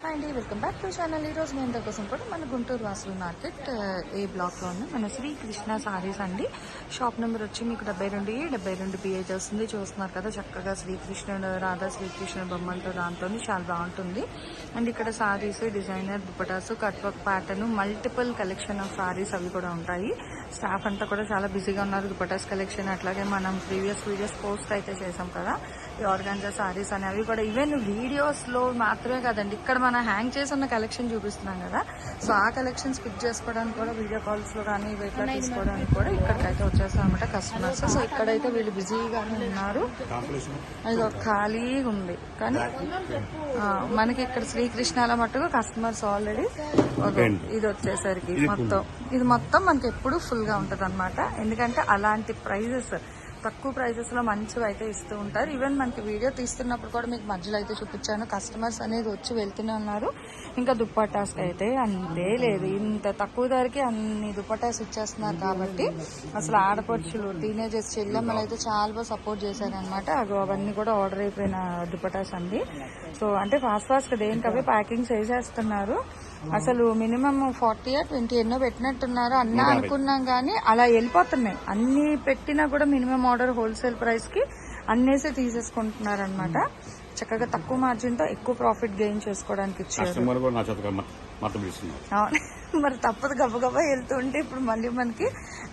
Hi అండి welcome back to channel ఈ రోజు మేము కోసం కూడా మన గుంటూరు వాసుల మార్కెట్ ఏ బ్లాక్లో ఉంది మన శ్రీకృష్ణ సారీస్ అండి. షాప్ నెంబర్ వచ్చి మీకు డెబ్బై రెండు ఏ డెబ్బై రెండు బిహెచ్ వస్తుంది చూస్తున్నారు కదా చక్కగా శ్రీకృష్ణుడు రాధా శ్రీకృష్ణ బొమ్మలతో దాంతో చాలా బాగుంటుంది. అండ్ ఇక్కడ saris designer dupattas cut work pattern multiple collection of saris అవి కూడా ఉంటాయి. స్టాఫ్ అంతా కూడా చాలా బిజీగా ఉన్నారు. దుపటాస్ కలెక్షన్ అట్లాగే మనం ప్రీవియస్ వీడియోస్ పోస్ట్ అయితే చేసాం కదా. ఈ ఆర్గాన్జా సారీస్ అనేవి కూడా. ఈవెన్ వీడియోస్లో మాత్రమే కదండి. ఇక్కడ మనం హ్యాంగ్ చేసి ఉన్న కలెక్షన్ చూపిస్తున్నాం కదా. సో ఆ కలెక్షన్స్ పిక్ చేసుకోవడానికి కూడా వీడియో కాల్స్లో కానీ ఇట్లా తీసుకోవడానికి కూడా ఇక్కడికైతే వచ్చేస్తాం అనమాట కస్టమర్స్ సో ఇక్కడైతే వీళ్ళు బిజీగానే ఉన్నారు. ఇది ఒక ఖాళీగా ఉంది. కానీ మనకి ఇక్కడ శ్రీకృష్ణాల మట్టుకు కస్టమర్స్ ఆల్రెడీ ఇది వచ్చేసరికి మొత్తం. ఇది మొత్తం మనకి ఎప్పుడు ఫుల్గా ఉంటది ఎందుకంటే అలాంటి ప్రైజెస్ తక్కువ ప్రైజెస్లో మంచివి అయితే ఇస్తూ ఉంటారు. ఈవెన్ మనకి వీడియో తీస్తున్నప్పుడు కూడా మీకు మధ్యలో అయితే చూపించాను. కస్టమర్స్ అనేది వచ్చి వెళ్తూనే ఉన్నారు. ఇంకా దుప్పటాస్ అయితే అంతే లేదు. ఇంత తక్కువ ధరకి అన్ని దుప్పటాస్ ఇచ్చేస్తున్నారు కాబట్టి అసలు ఆడపడుచులు టీనేజర్స్ చెల్లెమ్మలు అయితే చాలా బాగా సపోర్ట్ చేశారనమాట అగో అవన్నీ కూడా ఆర్డర్ అయిపోయిన దుప్పటాస్ అండి సో అంటే ఫాస్ట్ ఫాస్ట్ దేనికి అవి ప్యాకింగ్ చేసేస్తున్నారు. అసలు మినిమం ఫార్టీ ట్వంటీ ఎన్నో పెట్టినట్టున్నారు అన్నా అనుకున్నాం కానీ అలా వెళ్ళిపోతున్నాయి. అన్ని పెట్టినా కూడా మినిమం ఆర్డర్ హోల్సేల్ ప్రైస్కి అన్నేసే తీసేసుకుంటున్నారు అనమాట చక్కగా తక్కువ మార్జిన్తో ఎక్కువ ప్రాఫిట్ గెయిన్ చేసుకోవడానికి ఇచ్చారు. మరి తప్పదు గబగబా వెళ్తుంటే ఇప్పుడు మళ్ళీ మనకి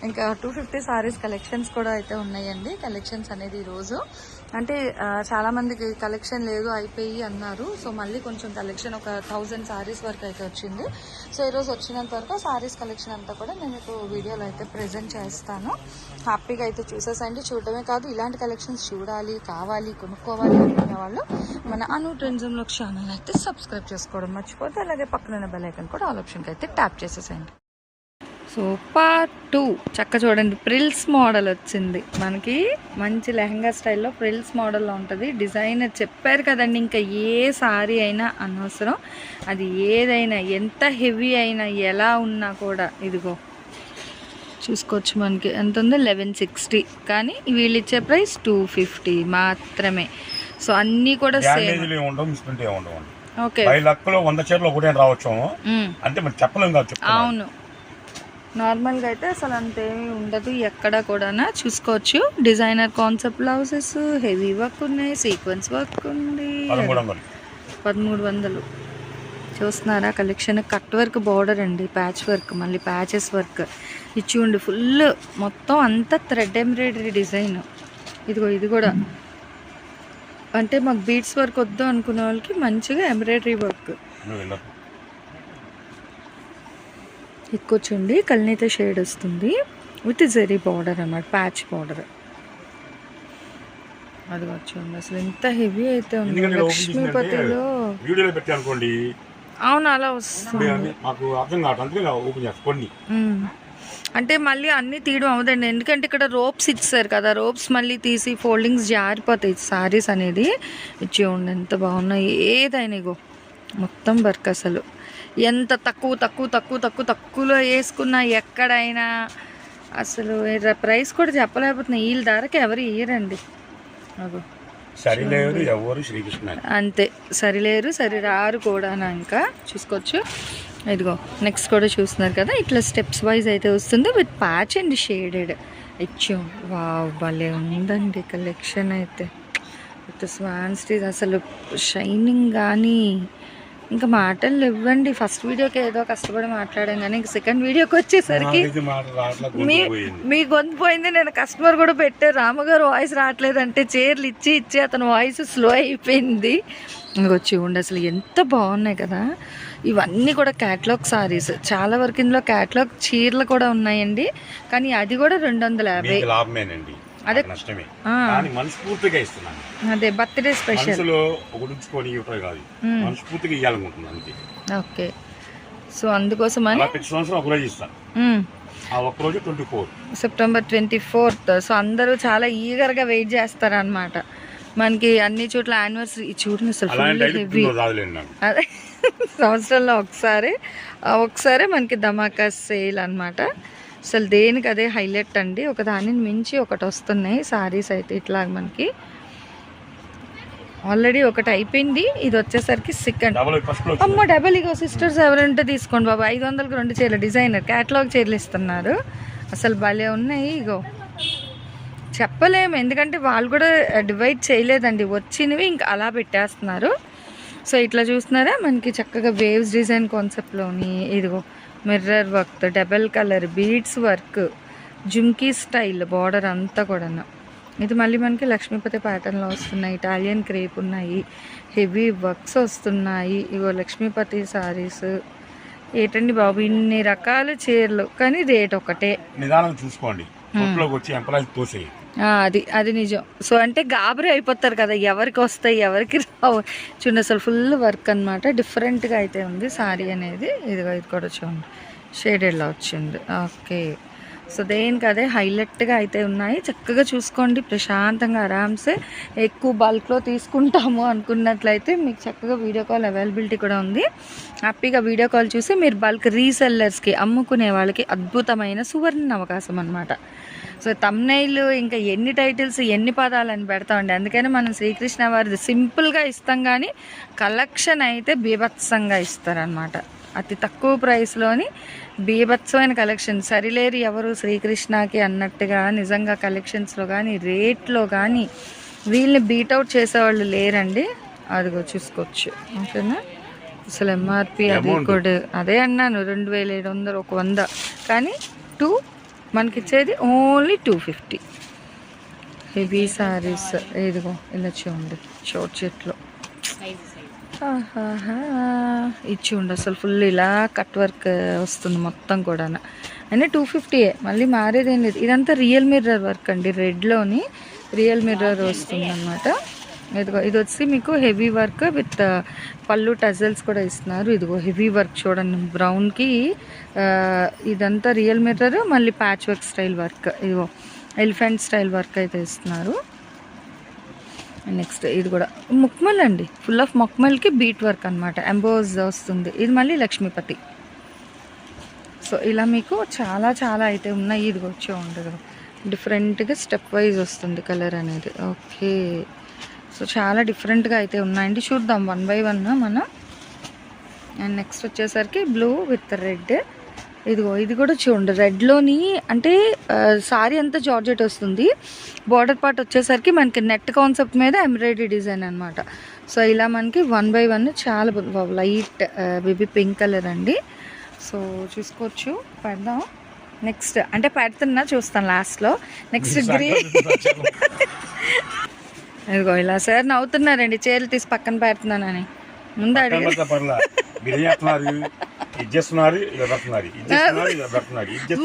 ఇంకా టూ ఫిఫ్టీ సారీస్ కలెక్షన్స్ కూడా అయితే ఉన్నాయండి. కలెక్షన్స్ అనేది ఈరోజు అంటే చాలామందికి చాలా మందికి కలెక్షన్ లేదు అయిపోయి అన్నారు. సో మళ్ళీ కొంచెం కలెక్షన్ ఒక థౌజండ్ సారీస్ వరకు అయితే వచ్చింది. సో ఈరోజు వచ్చినంత వరకు సారీస్ కలెక్షన్ అంతా కూడా నేను మీకు వీడియోలో అయితే ప్రెజెంట్ చేస్తాను. హ్యాపీగా అయితే చూసేసండి చూడటమే కాదు ఇలాంటి కలెక్షన్స్ చూడాలి కావాలి కొనుక్కోవాలి అనుకునే వాళ్ళు మన అను ట్రెండ్జంలో ఛానల్ అయితే సబ్స్క్రైబ్ చేసుకోవడం మర్చిపోతే అలాగే పక్కన బెల్ ఐకన్ కూడా ఆల్ ఆప్షన్కి అయితే ట్యాప్ చేసేసేయండి. So part two. చక్క చూడండి ప్రిల్స్ మోడల్ వచ్చింది. మనకి మంచి లెహంగా స్టైల్లో ప్రిల్స్ మోడల్లో ఉంటుంది. డిజైనర్ చెప్పారు కదండి ఇంకా ఏ సారీ అయినా అనవసరం. అది ఏదైనా ఎంత హెవీ అయినా ఎలా ఉన్నా కూడా ఇదిగో. చూసుకోవచ్చు మనకి. ఎంత ఉందో? Eleven sixty. కానీ వీళ్ళు ఇచ్చే ప్రైస్ టూ ఫిఫ్టీ మాత్రమే. సో అన్నీ కూడా సేమ్. ఓకే. పది లక్షలు వంద చీరలు ఒకటే రావచ్చు. అంటే మరి చెప్పలేం కాదు. అవును. నార్మల్గా అయితే అసలు అంతేమీ ఉండదు. ఎక్కడ కూడా చూసుకోవచ్చు. Designer concept blouses heavy work ఉన్నాయి సీక్వెన్స్ వర్క్ ఉంది. పదమూడు వందలు. పదమూడు వందలు. చూస్తున్నారా? కలెక్షన్ కట్ వర్క్ బార్డర్ అండి. ప్యాచ్ వర్క్ మళ్ళీ ప్యాచెస్ వర్క్ ఇచ్చి ఉండి. ఫుల్ మొత్తం అంతా థ్రెడ్ ఎంబ్రాయిడరీ డిజైన్ ఇదిగో ఇది కూడా. అంటే మాకు బీడ్స్ వర్క్ వద్దు అనుకునే వాళ్ళకి మంచిగా ఎంబ్రాయిడరీ వర్క్. వెళ్ళకు. ఎక్కువచ్చండి కల్నీత షేడ్ వస్తుంది. విత్ జెరీ బార్డర్ అన్నమాట ప్యాచ్ బార్డర్ అది వచ్చండి అసలు ఎంత హెవీ అయితే ఉంది. లక్ష్మీపతిలో వీడియోలో పెట్టి అనుకోండి. అవును అలా వస్తుంది. ఇప్పుడు మాకు అర్థం కావట్లేదు అందుకే ఇలా ఓపెన్ చేస్తాం. కొన్ని. మ్మ్. అంటే మళ్ళీ అన్నీ తీయడం అవదండి ఎందుకంటే ఇక్కడ రోప్స్ ఇచ్చారు కదా. రోప్స్ మళ్ళీ తీసి ఫోల్డింగ్స్ జారిపోతాయి. సారీస్ అనేది. ఇచ్చి ఉండి ఎంత బాగున్నాయి. ఏదైనా ఇగో. మొత్తం వర్క్ అసలు. ఎంత తక్కువ తక్కువ తక్కువ తక్కువ తక్కువలో వేసుకున్నా ఎక్కడైనా అసలు ప్రైస్ కూడా చెప్పలేకపోతున్నాయి వీళ్ళ ధరకి ఎవరు ఇయ్యరండి. అగో. సరిలేరు ఎవరు శ్రీకృష్ణ అంతే. సరిలేరు సరి రారు కూడా ఇంకా. చూసుకోవచ్చు. ఇదిగో నెక్స్ట్ కూడా చూస్తున్నారు కదా ఇట్లా స్టెప్స్ వైజ్ అయితే వస్తుంది విత్ ప్యాచ్ అండ్ షేడెడ్ ఇచ్చు వావ్ భలే ఉందండి కలెక్షన్ అయితే. విత్ స్వాన్ స్టీజ్ అసలు షైనింగ్ కానీ ఇంకా మాటలు ఇవ్వండి ఫస్ట్ వీడియోకి ఏదో కష్టపడి మాట్లాడాం కానీ ఇంక సెకండ్ వీడియోకి వచ్చేసరికి మీ మీ గొంతు పోయింది. నేను కస్టమర్ కూడా పెట్టారు రామగారు వాయిస్ రావట్లేదంటే చీరలు ఇచ్చి ఇచ్చి అతని వాయిస్ స్లో అయిపోయింది. ఇంకొచ్చి ఉండి అసలు ఎంత బాగున్నాయి కదా. ఇవన్నీ కూడా క్యాట్లాగ్ సారీస్ చాలా వరకు ఇందులో క్యాట్లాగ్ చీరలు కూడా ఉన్నాయండి. కానీ అది కూడా రెండు వందల యాభై. అదే- నాకు నష్టమే. ఆ, కానీ మనస్ఫూర్తిగా ఇస్తున్నాను. అదే బర్త్డే స్పెషల్. మనసులో ఒకటి ఉంచుకొని ఇవ్వటం కాదు. మ్మ్. మనస్ఫూర్తిగా ఇవ్వాలనుకుంటున్నాను అంతే. ఓకే. సో అందుకోసమని ప్రతి సంవత్సరం ఒక రోజు ఇస్తాను సెప్టెంబర్ ట్వంటీ ఫోర్త్. సో అందరూ చాలా ఈగర్గా వెయిట్ చేస్తారనమాట మనకి అన్ని చోట్ల యానివర్సరీ చూడండి అసలు అదే సంవత్సరంలో ఒకసారి ఒకసారి మనకి ధమాకా సేల్ అన్నమాట. అసలు దేనికి అదే హైలైట్ అండి. ఒక దానిని మించి ఒకటి వస్తున్నాయి సారీస్ అయితే ఇట్లా మనకి. ఆల్రెడీ ఒకటి అయిపోయింది. ఇది వచ్చేసరికి సెకండ్ అమ్మ డబల్ ఇగో సిస్టర్స్ ఎవరంటే తీసుకోండి బాబా. ఐదు వందలకు రెండు చీరలు. డిజైనర్ క్యాటలాగ్ చీరలు ఇస్తున్నారు. అసలు భలే ఉన్నాయి ఇగో. చెప్పలేము. ఎందుకంటే వాళ్ళు కూడా డివైడ్ చేయలేదండి. వచ్చినవి ఇంకా అలా పెట్టేస్తున్నారు. సో ఇట్లా చూస్తున్నారా? మనకి చక్కగా వేవ్స్ డిజైన్ కాన్సెప్ట్లోని ఇదిగో. Mirror work double colour beads work jhumki style border అంతా కూడా ఇది మళ్ళీ మనకి లక్ష్మీపతి ప్యాటర్న్లో వస్తున్నాయి ఇటాలియన్ క్రేప్ ఉన్నాయి హెవీ వర్క్స్ వస్తున్నాయి. ఇగో లక్ష్మీపతి సారీస్. ఏంటండి బాబు ఇన్ని రకాల చీరలు కానీ రేట్ ఒకటే. నిదానం చూసుకోండి. వచ్చి తోసేయి. అది అది నిజం. సో అంటే గాబరీ అయిపోతారు కదా ఎవరికి వస్తాయి ఎవరికి రావు. చూడండి అసలు ఫుల్ వర్క్ అనమాట డిఫరెంట్గా అయితే ఉంది. సారీ అనేది ఇదిగో ఇది కూడా చూడండి. షేడెడ్లో వచ్చింది. ఓకే సో దేనికి అదే హైలైట్గా అయితే ఉన్నాయి. చక్కగా చూసుకోండి. ప్రశాంతంగా ఆరామ్సే. ఎక్కువ బల్క్లో తీసుకుంటాము అనుకున్నట్లయితే మీకు చక్కగా వీడియో కాల్ అవైలబిలిటీ కూడా ఉంది. హ్యాపీగా వీడియో కాల్ చూసి మీరు బల్క్ రీసెల్లర్స్కి అమ్ముకునే వాళ్ళకి అద్భుతమైన సువర్ణ అవకాశం అనమాట సో తమ్నైల్ ఇంకా ఎన్ని టైటిల్స్ ఎన్ని పదాలు అని పెడతామండి. అందుకని మనం శ్రీకృష్ణ వారిది సింపుల్గా ఇస్తాం కానీ కలెక్షన్ అయితే బీభత్సంగా ఇస్తారనమాట అతి తక్కువ ప్రైస్లోని బీభత్సమైన కలెక్షన్ సరిలేరు ఎవరు శ్రీకృష్ణకి అన్నట్టుగా నిజంగా కలెక్షన్స్లో కానీ రేట్లో కానీ వీళ్ళని బీట్అవుట్ చేసేవాళ్ళు లేరండి. అదిగో చూసుకోవచ్చు. ఓకేనా? అసలు ఎంఆర్పి అది. కూడా అదే అన్నాను. రెండు వేల ఏడు వందలు ఒక వంద. కానీ టూ మనకి ఇచ్చేది only two fifty heavy saris ఇదిగో ఇలా చూడండి షార్ట్ చెట్లు. ఇచ్చి ఉండు అసలు ఫుల్ ఇలా కట్ వర్క్ వస్తుంది మొత్తం కూడా అయినా టూ ఫిఫ్టీయే మళ్ళీ మారేదేం లేదు. ఇదంతా రియల్ మిర్రర్ వర్క్ అండి రెడ్లోని రియల్ మిర్రర్ వస్తుంది అనమాట ఇదిగో ఇది వచ్చి మీకు హెవీ వర్క్ విత్ పళ్ళు టజల్స్ కూడా ఇస్తున్నారు. ఇదిగో హెవీ వర్క్ చూడండి. బ్రౌన్కి ఇదంతా రియల్ మిర్రర్ మళ్ళీ ప్యాచ్ వర్క్ స్టైల్ వర్క్ ఇదిగో ఎలిఫెంట్ స్టైల్ వర్క్ అయితే ఇస్తున్నారు. నెక్స్ట్ ఇది కూడా ముక్మల్ అండి. ఫుల్ ఆఫ్ మొక్మల్కి బీట్ వర్క్ అనమాట ఎంబోజ్ వస్తుంది. ఇది మళ్ళీ లక్ష్మీపతి. సో ఇలా మీకు చాలా చాలా అయితే ఉన్నాయి. ఇది వచ్చే ఉండదు డిఫరెంట్గా స్టెప్ వైజ్ వస్తుంది కలర్ అనేది. ఓకే సో చాలా డిఫరెంట్గా అయితే ఉన్నాయండి. చూద్దాం వన్ బై వన్ మనం. అండ్ నెక్స్ట్ వచ్చేసరికి బ్లూ విత్ రెడ్. ఇదిగో ఇది కూడా చూడండి. రెడ్లోని అంటే సారీ అంతా జార్జెట్ వస్తుంది. బార్డర్ పార్ట్ వచ్చేసరికి మనకి నెట్ కాన్సెప్ట్ మీద ఎంబ్రాయిడరీ డిజైన్ అనమాట సో ఇలా మనకి వన్ బై వన్ చాలా లైట్ బేబీ పింక్ కలర్ అండి. సో చూసుకోవచ్చు. పెడదాం. నెక్స్ట్ అంటే పెడుతున్నా చూస్తాను లాస్ట్లో. నెక్స్ట్ గ్రీన్ ఇదిగో ఇలా సార్ నవ్వుతున్నారండి. చీరలు తీసి పక్కన పెడుతున్నానని. ముందు అడిగి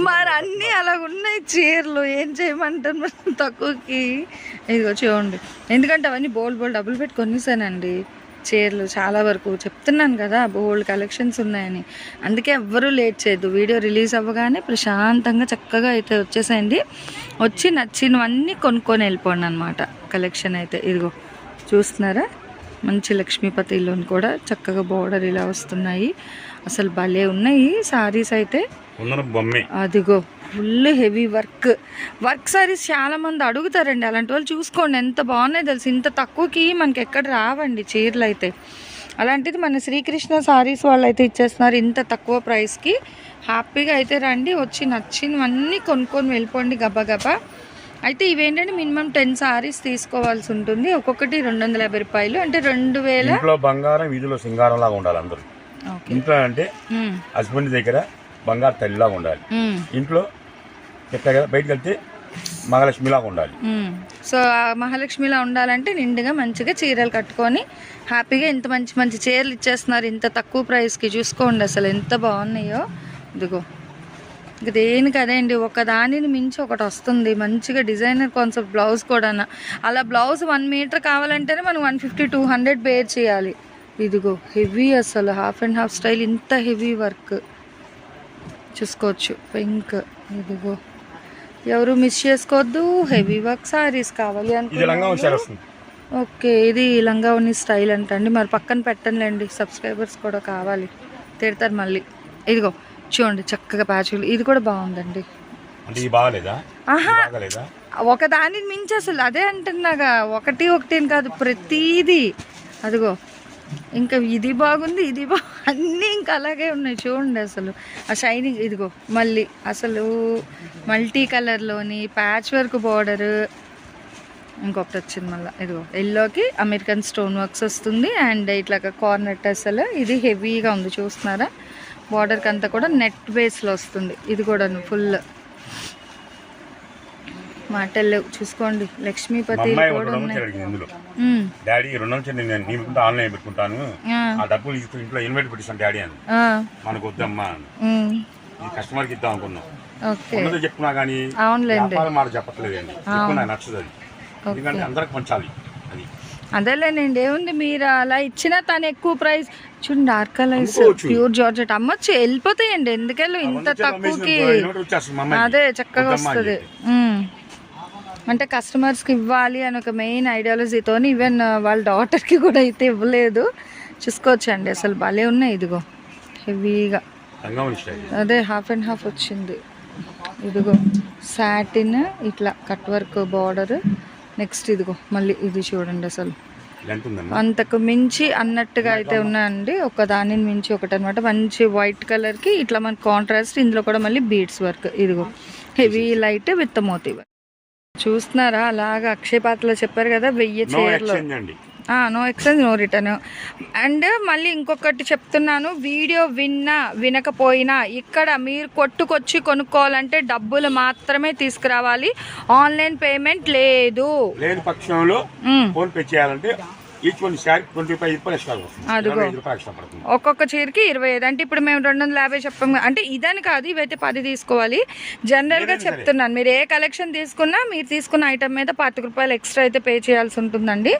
మీరు అన్నీ అలా ఉన్నాయి చీరలు. ఏం చేయమంటారు మరి తక్కువకి? ఇదిగో చూడండి. ఎందుకంటే అవన్నీ బోల్డ్ బోల్డ్ డబ్బులు పెట్టి కొనిసానండి చీరలు చాలా వరకు. చెప్తున్నాను కదా బోల్డ్ కలెక్షన్స్ ఉన్నాయని. అందుకే ఎవ్వరూ లేట్ చేయొద్దు. వీడియో రిలీజ్ అవ్వగానే ప్రశాంతంగా చక్కగా అయితే వచ్చేసేయండి. వచ్చి నచ్చినవన్నీ కొనుక్కొని వెళ్ళిపోండి అనమాట కలెక్షన్ అయితే. ఇదిగో చూస్తున్నారా? మంచి లక్ష్మీపతిలోని కూడా చక్కగా బోర్డర్ ఇలా వస్తున్నాయి. అసలు భలే ఉన్నాయి సారీస్ అయితే. అదిగో full heavy work work saris చాలా మంది అడుగుతారండి. అలాంటి వాళ్ళు చూసుకోండి ఎంత బాగున్నాయి తెలుసు? ఇంత తక్కువకి మనకి ఎక్కడ రావండి చీరలు అయితే. అలాంటిది మన శ్రీకృష్ణ సారీస్ వాళ్ళు అయితే ఇచ్చేస్తున్నారు ఇంత తక్కువ ప్రైస్కి హ్యాపీగా అయితే రండి వచ్చి నచ్చినవన్నీ కొనుక్కొని వెళ్ళిపోండి గబా గబా అయితే ఇవేంటంటే మినిమం టెన్ సారీస్ తీసుకోవాల్సి ఉంటుంది. ఒక్కొక్కటి రెండు వందల యాభై రూపాయలు. అంటే రెండు వేల ఇంట్లో బంగారం వీధిలో సింగారం లాగా ఉండాలి అందరూ. ఇంట్లో అంటే హస్బెండ్ దగ్గర బంగారు తల్లిలాగా ఉండాలి. ఇంట్లో చెప్పా కదా బయటకు వెళ్తే మహాలక్ష్మిలాగా ఉండాలి. సో ఆ మహాలక్ష్మిలా ఉండాలంటే నిండుగా మంచిగా చీరలు కట్టుకొని హ్యాపీగా ఇంత మంచి మంచి చీరలు ఇచ్చేస్తున్నారు. ఇంత తక్కువ ప్రైస్కి చూసుకోండి అసలు ఎంత బాగున్నాయో. ఇదిగో. ఇంక దేనికి అదే అండి ఒక దానిని మించి ఒకటి వస్తుంది. మంచిగా డిజైనర్ కాన్సెప్ట్ బ్లౌజ్ కూడా అలా బ్లౌజ్ వన్ మీటర్ కావాలంటేనే మనం వన్ ఫిఫ్టీ టూ హండ్రెడ్ బేర్ చేయాలి. ఇదిగో హెవీ అసలు. హాఫ్ అండ్ హాఫ్ స్టైల్ ఇంత హెవీ వర్క్. చూసుకోవచ్చు. పింక్. ఇదిగో. ఎవరు మిస్ చేసుకోవద్దు హెవీ వర్క్ సారీస్ కావాలి వస్తుంది. ఓకే ఇది లంగావని స్టైల్ అంటండి. మరి పక్కన పెట్టనులేండి సబ్స్క్రైబర్స్ కూడా కావాలి. తిడతారు మళ్ళీ. ఇదిగో చూడండి చక్కగా ప్యాచులు ఇది కూడా బాగుందండి. ఒక దానిని మించి అసలు అదే అంటున్నాగా. ఒకటి ఒకటి కాదు ప్రతీది. అదిగో ఇంకా ఇది బాగుంది ఇది బా అన్నీ ఇంకా అలాగే ఉన్నాయి చూడండి అసలు. ఆ షైనింగ్ ఇదిగో మళ్ళీ అసలు మల్టీ కలర్లోని ప్యాచ్ వర్క్ బార్డర్ ఇంకొకటి వచ్చింది మళ్ళీ. ఇదిగో ఎల్లోకి అమెరికన్ స్టోన్ వర్క్స్ వస్తుంది అండ్ ఇట్లా కార్నర్ అసలు ఇది హెవీగా ఉంది చూస్తున్నారా? బార్డర్కి అంతా కూడా నెట్ బేస్లో వస్తుంది. ఇది కూడా ఫుల్ మాటలు చూసుకోండి. లక్ష్మీపతి డాడీ రెండు నుంచి నేను నీకుంటే ఆన్లైన్ పెట్టుకుంటాను. ఆ, డబ్బులు తీసుకుని ఇంట్లో ఇన్వైట్ పెట్టిస్తాను డాడీ అని. మనకు వద్దమ్మా ఇది కస్టమర్కి ఇద్దాం అనుకున్నాం. ఉన్నదో చెప్పుకున్నా కానీ వ్యాపారం మాట చెప్పట్లేదండి నాకు నచ్చదు అది. ఎందుకంటే అందరికి పంచాలి అది. అదేలేనండి ఏముంది మీరు అలా ఇచ్చినా తను ఎక్కువ ప్రైస్. చూడండి డార్క్ కలర్స్. Pure georgette. అమ్మొచ్చు వెళ్ళిపోతాయండి ఎందుకెళ్ళు ఇంత తక్కువకి. అదే చక్కగా వస్తుంది. అంటే కస్టమర్స్కి ఇవ్వాలి అని ఒక మెయిన్ ఐడియాలజీతో ఈవెన్ వాళ్ళ డాటర్కి కూడా అయితే ఇవ్వలేదు. చూసుకోవచ్చండి అసలు భలే ఉన్నాయి ఇదిగో హెవీగా అదే హాఫ్ అండ్ హాఫ్ వచ్చింది. ఇదిగో సాటిన్ ఇట్లా కట్ వర్క్ బార్డర్ నెక్స్ట్ ఇదిగో మళ్ళీ ఇది చూడండి అసలు. అంతకు మించి అన్నట్టుగా అయితే ఉన్నాయండి. ఒక దానిని మించి ఒకటి అనమాట మంచి వైట్ కలర్కి ఇట్లా మనకి కాంట్రాస్ట్ ఇందులో కూడా మళ్ళీ బీడ్స్ వర్క్ ఇదిగో హెవీ లైట్ విత్ మోతీ చూస్తున్నారా? అలాగా అక్షయ పాత్రలో చెప్పారు కదా వెయ్యి చీరలు. No exchange no return and మళ్ళీ ఇంకొకటి చెప్తున్నాను వీడియో విన్నా వినకపోయినా ఇక్కడ మీరు కొట్టుకొచ్చి కొనుక్కోవాలంటే డబ్బులు మాత్రమే తీసుకురావాలి. ఆన్లైన్ పేమెంట్ లేదు. లేని పక్షంలో. ఫోన్ పే చేయాలంటే each one sari twenty five రూపాయలు ఎక్స్ట్రా వస్తుంది అదిగో. పడుతుంది. ఒక్కొక్క చీరకి ఇరవై ఐదు. అంటే ఇప్పుడు మేము రెండు వందల యాభై చెప్పాం కదా. అంటే ఇదని కాదు ఇవైతే పది తీసుకోవాలి. జనరల్గా. చెప్తున్నాను. మీరు ఏ కలెక్షన్ తీసుకున్నా మీరు తీసుకున్న ఐటమ్ మీద పాతిక రూపాయలు ఎక్స్ట్రా అయితే పే చేయాల్సి ఉంటుందండి.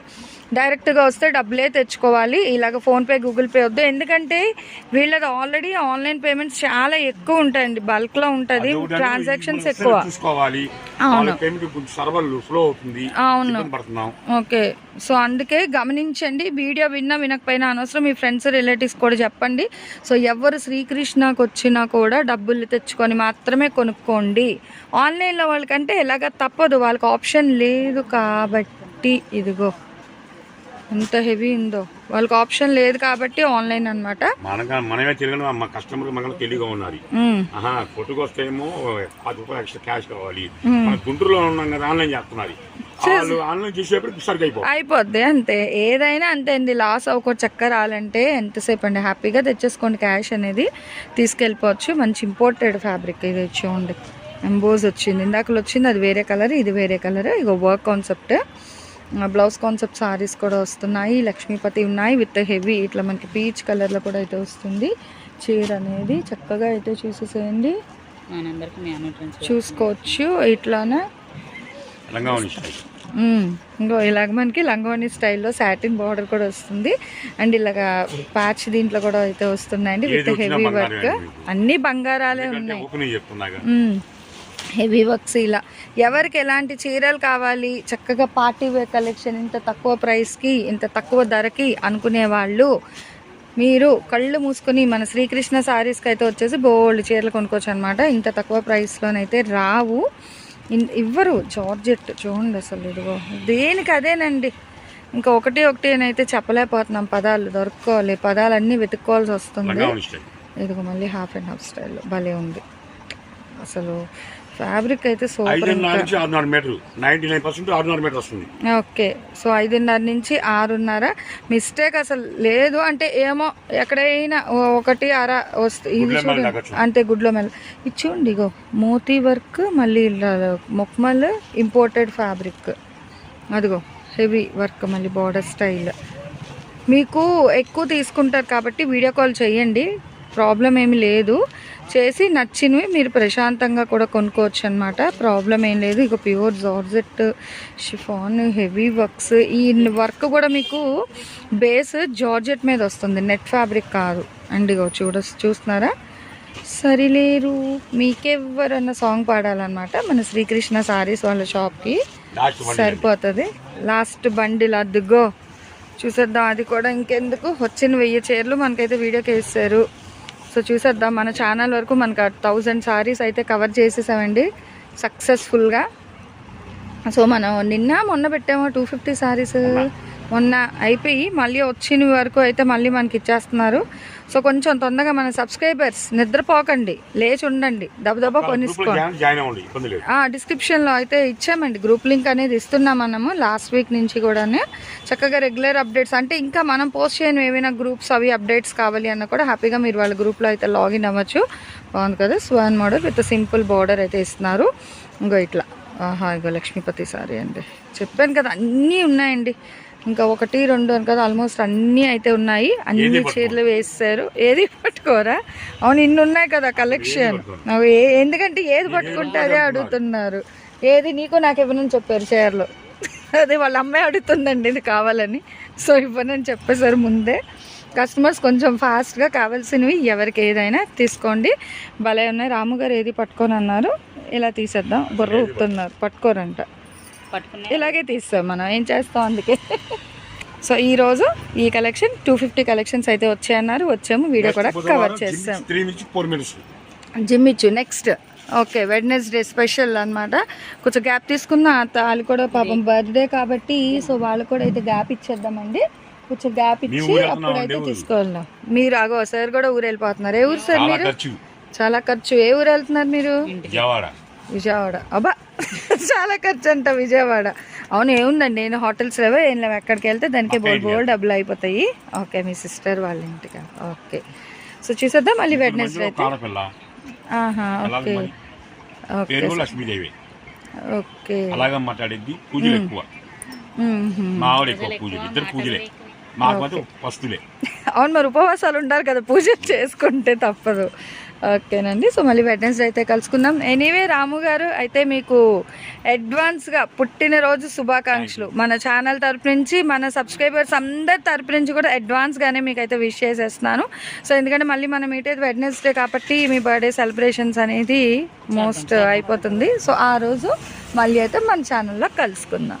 డైరెక్ట్గా వస్తే డబ్బులే తెచ్చుకోవాలి. ఇలాగ ఫోన్పే గూగుల్ పే వద్దు. ఎందుకంటే వీళ్ళది ఆల్రెడీ ఆన్లైన్ పేమెంట్స్ చాలా ఎక్కువ ఉంటాయండి. బల్క్లో ఉంటుంది. ట్రాన్సాక్షన్స్ ఎక్కువ. చూసుకోవాలి. అవును. పేమెంట్ కొంచెం సర్వర్ స్లో అవుతుంది. అవును. ఓకే. సో అందుకే గమనించండి వీడియో విన్నా వినకపోయినా అనవసరం మీ ఫ్రెండ్స్ రిలేటివ్స్ కూడా చెప్పండి. సో ఎవరు శ్రీకృష్ణకు వచ్చినా కూడా డబ్బులు తెచ్చుకొని మాత్రమే కొనుక్కోండి. ఆన్లైన్లో వాళ్ళకంటే ఎలాగ తప్పదు వాళ్ళకి ఆప్షన్ లేదు కాబట్టి. ఇదిగో ఎంత హెవీ ఉందో. వాళ్ళకి ఆప్షన్ లేదు కాబట్టి ఆన్లైన్ అనమాట మనగా మనమే తిరగను మా కస్టమర్ మనకు తెలివిగా ఉన్నది ఆహా కొట్టుకొస్తేమో పది రూపాయలు ఎక్స్ట్రా క్యాష్ కావాలి. మన గుంటూరులో ఉన్నాం కదా ఆన్లైన్ చేస్తున్నది అయిపోద్ది అంతే. ఏదైనా అంతే అండి. లాస్ అవ్వకూడదు చక్కర రావాలంటే ఎంతసేపు అండి? హ్యాపీగా తెచ్చేసుకోండి క్యాష్ అనేది. తీసుకెళ్ళిపోవచ్చు. మంచి ఇంపోర్టెడ్ ఫ్యాబ్రిక్ ఇది చూడండి ఎంబోజ్ వచ్చింది. ఇందాకలు వచ్చింది. అది వేరే కలర్ ఇది వేరే కలర్ ఇగో work concept blouse concept saris కూడా వస్తున్నాయి. లక్ష్మీపతి ఉన్నాయి. విత్ హెవీ ఇట్లా మనకి పీచ్ కలర్లో కూడా అయితే వస్తుంది. చీర అనేది చక్కగా అయితే చూసేసేయండి. చూసుకోవచ్చు. ఇట్లానే. ఇంకో ఇలాగ మనకి లంగోని స్టైల్లో సాటిన్ బార్డర్ కూడా వస్తుంది. అండ్ ఇలాగా ప్యాచ్ దీంట్లో కూడా అయితే వస్తున్నాయండి విత్ హెవీ వర్క్. అన్ని బంగారాలే ఉన్నాయి. హెవీ వర్క్స్ ఇలా. ఎవరికి ఎలాంటి చీరలు కావాలి చక్కగా పార్టీ వేర్ కలెక్షన్ ఇంత తక్కువ ప్రైస్కి ఇంత తక్కువ ధరకి అనుకునే వాళ్ళు మీరు కళ్ళు మూసుకొని మన శ్రీకృష్ణ సారీస్కి అయితే వచ్చేసి బోల్డ్ చీరలు కొనుక్కోవచ్చు అనమాట ఇంత తక్కువ ప్రైస్లోనైతే రావు. ఇవ్వరు. జార్జెట్ చూడండి అసలు ఇదిగో. దేనికి అదేనండి. ఇంకా ఒకటి ఒకటి అని అయితే చెప్పలేకపోతున్నాం పదాలు. దొరుకుకోవాలి. పదాలన్నీ వెతుక్కోవాల్సి వస్తుంది. ఇదిగో మళ్ళీ హాఫ్ అండ్ హాఫ్ స్టైల్లో భలే ఉంది. అసలు ఫ్యాబ్రిక్ అయితే సూపర్ ఐదున్నర ఇంకా నుంచి ఆరున్నర మీటర్ నైన్టీ నైన్ పర్సెంట్ ఆరున్నర మీటర్ వస్తుంది. ఓకే. సో ఐదున్నర నుంచి ఆరున్నర. మిస్టేక్ అసలు లేదు అంటే ఏమో ఎక్కడైనా ఒకటి అర వస్తుంది ఇది చూడండి. అంటే గుడ్లో మెల్ల ఇది చూడండి ఇగో మోతీ వర్క్ మళ్ళీ మొక్మల్ ఇంపోర్టెడ్ ఫ్యాబ్రిక్ అదిగో హెవీ వర్క్ మళ్ళీ బార్డర్ స్టైల్ మీకు ఎక్కువ తీసుకుంటారు కాబట్టి వీడియో కాల్ చేయండి. ప్రాబ్లం ఏమి లేదు. చేసి నచ్చినవి మీరు ప్రశాంతంగా కూడా కొనుక్కోవచ్చు అనమాట ప్రాబ్లం ఏం లేదు. ఇక pure georgette chiffon heavy works ఈ వర్క్ కూడా మీకు బేస్ జార్జెట్ మీద వస్తుంది. నెట్ ఫ్యాబ్రిక్ కాదు. అండ్ ఇగో చూడ చూస్తున్నారా? సరిలేరు. మీకెవ్వరన్న సాంగ్ పాడాలన్నమాట. మన శ్రీకృష్ణ సారీస్ వాళ్ళ షాప్కి సరిపోతుంది. లాస్ట్ బండిల్ అద్దుగో చూసేద్దాం. అది కూడా ఇంకెందుకు? వచ్చిన వెయ్యి చీరలు మనకైతే వీడియోకి వేస్తారు సో చూసేద్దాం. మన ఛానల్ వరకు మనకు థౌజండ్ సారీస్ అయితే కవర్ చేసేసామండి. సక్సెస్ఫుల్గా సో మనం నిన్న మొన్న పెట్టాము టూ ఫిఫ్టీ సారీస్ మొన్న అయిపోయి మళ్ళీ వచ్చిన వరకు అయితే మళ్ళీ మనకి ఇచ్చేస్తున్నారు. సో కొంచెం తొందరగా మన సబ్స్క్రైబర్స్ నిద్రపోకండి లేచి ఉండండి దబదబా కొనిసుకోండి. డిస్క్రిప్షన్లో అయితే ఇచ్చామండి గ్రూప్ లింక్ అనేది ఇస్తున్నాం మనము లాస్ట్ వీక్ నుంచి కూడానే. చక్కగా రెగ్యులర్ అప్డేట్స్ అంటే ఇంకా మనం పోస్ట్ చేయని ఏమైనా గ్రూప్స్ అవి అప్డేట్స్ కావాలి అన్న కూడా హ్యాపీగా మీరు వాళ్ళ గ్రూప్లో అయితే లాగిన్ అవ్వచ్చు. బాగుంది కదా swan model with simple border అయితే ఇస్తున్నారు. ఇంకో ఇట్లా. ఆహా ఇగో లక్ష్మీపతి సారీ అండి. చెప్పాను కదా అన్నీ ఉన్నాయండి. ఇంకా ఒకటి రెండు అని కదా ఆల్మోస్ట్ అన్నీ అయితే ఉన్నాయి. అన్ని. చీరలు వేస్తారు ఏది పట్టుకోరా? అవును ఇన్ని ఉన్నాయి కదా కలెక్షన్ అవి ఎందుకంటే ఏది పట్టుకుంటే అదే అడుగుతున్నారు. ఏది నీకు నాకు ఇవ్వనని చెప్పారు చీరలు. అదే వాళ్ళ అమ్మాయి అడుగుతుందండి ఇది కావాలని. సో ఇవ్వనని చెప్పేశారు ముందే. కస్టమర్స్ కొంచెం ఫాస్ట్గా కావాల్సినవి ఎవరికి ఏదైనా తీసుకోండి. భలే ఉన్నాయి. రాము గారు ఏది పట్టుకొని అన్నారు ఇలా తీసేద్దాం. బుర్ర ఊపుతున్నారు. పట్టుకోరంట. పట్టుకునే ఇలాగే తీస్తాం మనం. ఏం చేస్తాం అందుకే? సో ఈ రోజు ఈ కలెక్షన్ టూ ఫిఫ్టీ కలెక్షన్స్ అయితే వచ్చాయన్నారు. వచ్చాము. వీడియో కూడా కవర్ చేస్తాం త్రీ నుంచి ఫోర్ మినిట్స్. జిమ్ ఇచ్చు. నెక్స్ట్ ఓకే వెడ్నెస్డే స్పెషల్ అన్నమాట. కొంచెం గ్యాప్ తీసుకున్న వాళ్ళు కూడా పాపం బర్త్డే కాబట్టి సో వాళ్ళు కూడా అయితే గ్యాప్ ఇచ్చేద్దామండి. కొంచెం గ్యాప్ ఇచ్చి అప్పుడైతే. తీసుకోవాలి మీరు అగో సార్ కూడా ఊరు వెళ్ళిపోతున్నారు ఏ ఊరు సార్ మీరు? చాలా ఖర్చు. ఏ ఊరు వెళ్తున్నారు మీరు? విజయవాడ. అబ్బా చాలా ఖర్చు అంట విజయవాడ. అవును ఏముందండి నేను హోటల్స్ లేవో ఏం లేవు ఎక్కడికి వెళ్తే దానికి బోల్ బోల్ డబ్బులు అయిపోతాయి. ఓకే మీ సిస్టర్ వాళ్ళ ఇంటికి. ఓకే. సో చూసేద్దాం మళ్ళీ వెడ్నెస్డే అయితే. ఓకే. ఓకే పేరు లక్ష్మీదేవి. ఓకే. అలాగే మాట్లాడేది పూజలు ఎక్కువ. మ్మ్హ్మ్. మా ఆవిడ ఎక్కువ పూజలు ఇద్దరు పూజలే. మాకు మాత్రం వస్తులే అవును మరి ఉపవాసాలు ఉంటారు కదా పూజ చేసుకుంటే తప్పదు. ఓకేనండి. సో మళ్ళీ వెడ్నెస్డే అయితే కలుసుకుందాం. ఎనీవే రాము గారు అయితే మీకు అడ్వాన్స్గా పుట్టినరోజు శుభాకాంక్షలు. మన ఛానల్ తరపు నుంచి మన సబ్స్క్రైబర్స్ అందరి తరపు నుంచి కూడా అడ్వాన్స్గానే మీకు అయితే విష్ చేసేస్తున్నాను. సో ఎందుకంటే మళ్ళీ మనం మీట్ అయితే వెడ్నెస్డే కాబట్టి మీ బర్త్డే సెలబ్రేషన్స్ అనేది మోస్ట్ అయిపోతుంది. సో ఆ రోజు మళ్ళీ అయితే మన ఛానల్లో కలుసుకుందాం.